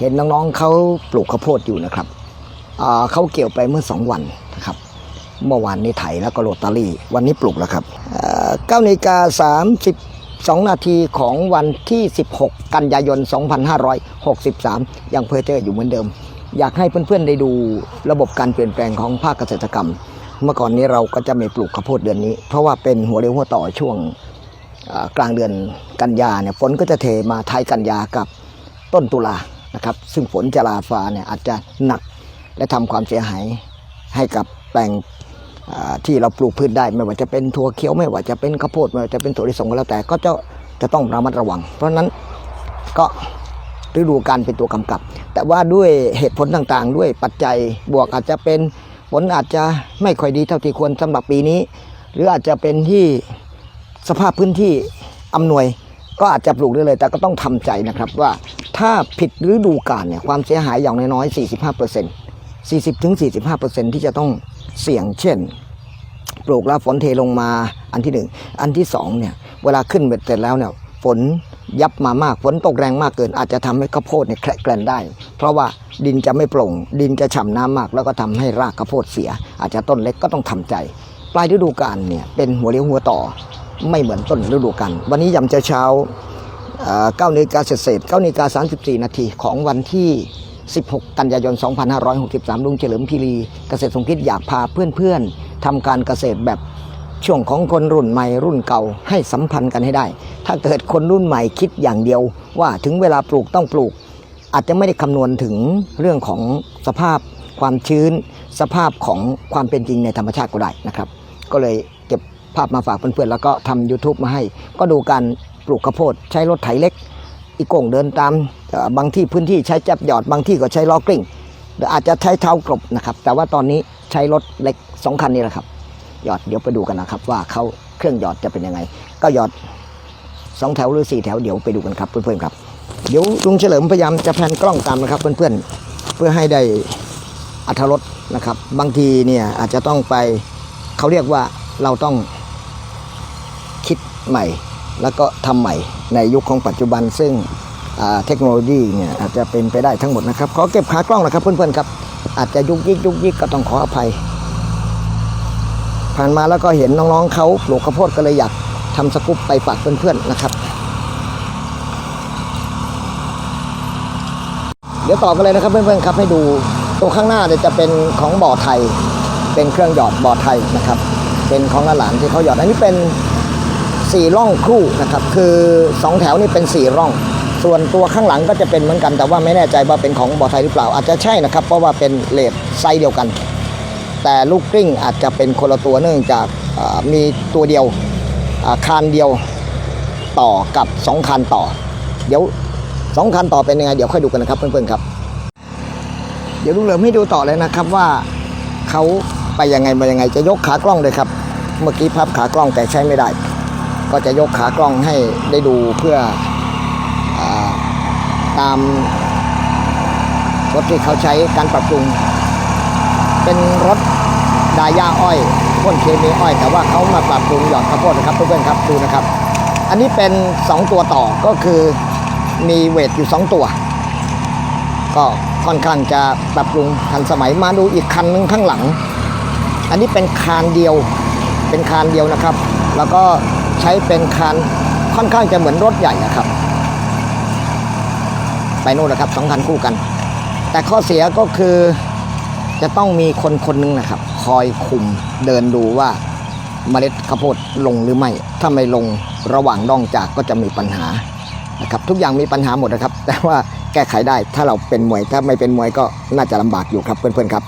เห็นน้องๆเขาปลูกข้าวโพดอยู่นะครับเขาเกี่ยวไปเมื่อสองวันนะครับ เมื่อวานนี้ไถแล้วก็โรตารี่ วันนี้ปลูกแล้วครับเก้านาฬิกาสามสิบสองนาทีของวันที่ 16 กันยายน 2563 ยังเพอเจออยู่เหมือนเดิม อยากให้เพื่อนๆได้ดูระบบการเปลี่ยนแปลงของภาคเกษตรกรรม เมื่อก่อนนี้เราก็จะไม่ปลูกข้าวโพดเดือนนี้ เพราะว่าเป็นหัวเรียวหัวต่อช่วงกลางเดือนกันยาเนี่ยฝนก็จะเทมาท้ายกันยากับต้นตุลา นะครับ ซึ่งฝนจราฟ้าเนี่ยอาจจะหนักและทำความเสียหายให้กับแปลงที่เราปลูกพืชได้ ไม่ว่าจะเป็นถั่วเขียวไม่ว่าจะเป็นข้าวโพดไม่ว่าจะเป็นถั่วลิสงก็แล้วแต่ก็จะจะต้องระมัดระวัง เพราะนั้นก็ฤดูการเป็นตัวกำกับ แต่ว่าด้วยเหตุผลต่างๆ ด้วยปัจจัยบวกอาจจะเป็นฝนอาจจะไม่ค่อยดีเท่าที่ควรสำหรับปีนี้ หรืออาจจะเป็นที่สภาพพื้นที่อำนวย ก็อาจจะปลูกได้เลย แต่ก็ต้องทำใจนะครับว่าถ้าผิดฤดูกาลเนี่ยความเสียหายอย่างน้อยๆ45% 40-45%ที่จะต้องเสี่ยงเช่น ปลูกแล้วฝนเทลงมาอันที่หนึ่งอันที่สองเนี่ยเวลาขึ้นเบ็ดเสร็จแล้วเนี่ยฝนยับมามากฝนตกแรงมากเกิน อาจจะทำให้ข้าวโพดเนี่ยแคลนได้ เพราะว่าดินจะไม่โปร่ง ดินจะฉ่ำน้ำมาก แล้วก็ทำให้รากข้าวโพดเสีย อาจจะต้นเล็กก็ต้องทำใจ ปลายฤดูกาลเนี่ยเป็นหัวเลี้ยวหัวต่อ ไม่เหมือนต้นฤดูกาลวันนี้ยำเช้าๆเอ่อ9นาฬิกาเศษๆ9นาฬิกา34นาทีของวันที่ 16 กันยายน 2563 ลุงเฉลิมพีรีเกษตรสมคิดอยากพาเพื่อนๆทำการเกษตรแบบช่วงของคนรุ่นใหม่รุ่นเก่าให้สัมพันธ์กันให้ได้ ถ้าเกิดคนรุ่นใหม่คิดอย่างเดียว ว่าถึงเวลาปลูกต้องปลูก อาจจะไม่ได้คำนวณถึงเรื่องของสภาพความชื้น สภาพของความเป็นจริงในธรรมชาติก็ได้นะครับ ก็เลยเก็บ ภาพมาฝากเพื่อนๆแล้วก็ทำ YouTube มาให้ ก็ดูการปลูกข้าวโพดใช้รถไถเล็ก อีโก่งเดินตามบางที่พื้นที่ใช้จับหยอดบางที่ก็ใช้ล้อกลิ้งหรืออาจจะใช้เท้ากรบนะครับ แต่ว่าตอนนี้ใช้รถเล็กสองคันนี้แหละครับ หยอดเดี๋ยวไปดูกันนะครับ ว่าเขาเครื่องหยอดจะเป็นยังไง ก็หยอดสองแถวหรือสี่แถวเดี๋ยวไปดูกันครับเพื่อนๆครับเดี๋ยวลุงเฉลิมพยายามจะแพนกล้องตามนะครับเพื่อนๆเพื่อให้ได้อัธรสนะครับ บางทีเนี่ยอาจจะต้องไปเขาเรียกว่าเราต้อง ใหม่ แล้วก็ทำใหม่ในยุคของปัจจุบัน ซึ่งเทคโนโลยีเนี่ยอาจจะเป็นไปได้ทั้งหมดนะครับ ขอเก็บขากล้องนะครับเพื่อนๆครับ อาจจะยุกยิกยุกยิกก็ต้องขออภัย ผ่านมาแล้วก็เห็นน้องๆเขาปลูกข้าวโพดก็เลยอยากทำสกุปไปฝากเพื่อนๆนะครับ เดี๋ยวต่อกันเลยนะครับเพื่อนๆครับให้ดูตัวข้างหน้าเนี่ยจะเป็นของบ่อไทย เป็นเครื่องหยอดบ่อไทยนะครับ เป็นของหลานที่เขาหยอดอันนี้เป็น สี่ร่องคู่นะครับ คือสองแถวนี่เป็นสี่ร่อง ส่วนตัวข้างหลังก็จะเป็นเหมือนกัน แต่ว่าไม่แน่ใจว่าเป็นของบ่อไทยหรือเปล่า อาจจะใช่นะครับ เพราะว่าเป็นเลดไซส์เดียวกัน แต่ลูกกลิ้งอาจจะเป็นคนละตัวเนื่องจากมีตัวเดียวาคานเดียวต่อกับสองคานต่อ เดี๋ยวสองคานต่อเป็นยังไง เดี๋ยวค่อยดูกันนะครับเพื่อนๆครับ เดี๋ยวลุงเหลิมให้ดูต่อเลยนะครับว่าเขาไปยังไงมายังไงจะยกขากล้องเลยครับ เมื่อกี้พับขากล้องแต่ใช้ไม่ได้ ก็จะยกขากล้องให้ได้ดูเพื่ออาตามรถที่เขาใช้การปรับปรุง เป็นรถดายาอ้อยพ่นเคมีอ้อย แต่ว่าเขามาปรับปรุงหยอดข้าวโพดนะครับเพื่อนๆครับดูนะครับ อันนี้เป็น 2 ตัวต่อก็คือมีเวทอยู่ 2 ตัว ก็ค่อนข้างจะปรับปรุงทันสมัยมาดูอีกคันหนึงข้างหลัง อันนี้เป็นคานเดียวเป็นคานเดียวนะครับ แล้วก็ ใช้เป็นคานค่อนข้างจะเหมือนรถใหญ่นะครับ ไปโน่นนะครับสองคันคู่กัน แต่ข้อเสียก็คือจะต้องมีคนคนหนึงนะครับ คอยคุมเดินดูว่าเมล็ดข้าวโพดลงหรือไม่ ถ้าไม่ลงระหว่างดองจากก็จะมีปัญหานะครับทุกอย่างมีปัญหาหมดนะครับ แต่ว่าแก้ไขได้ถ้าเราเป็นมวยถ้าไม่เป็นมวยก็น่าจะลำบากอยู่ครับเพื่อนๆครับ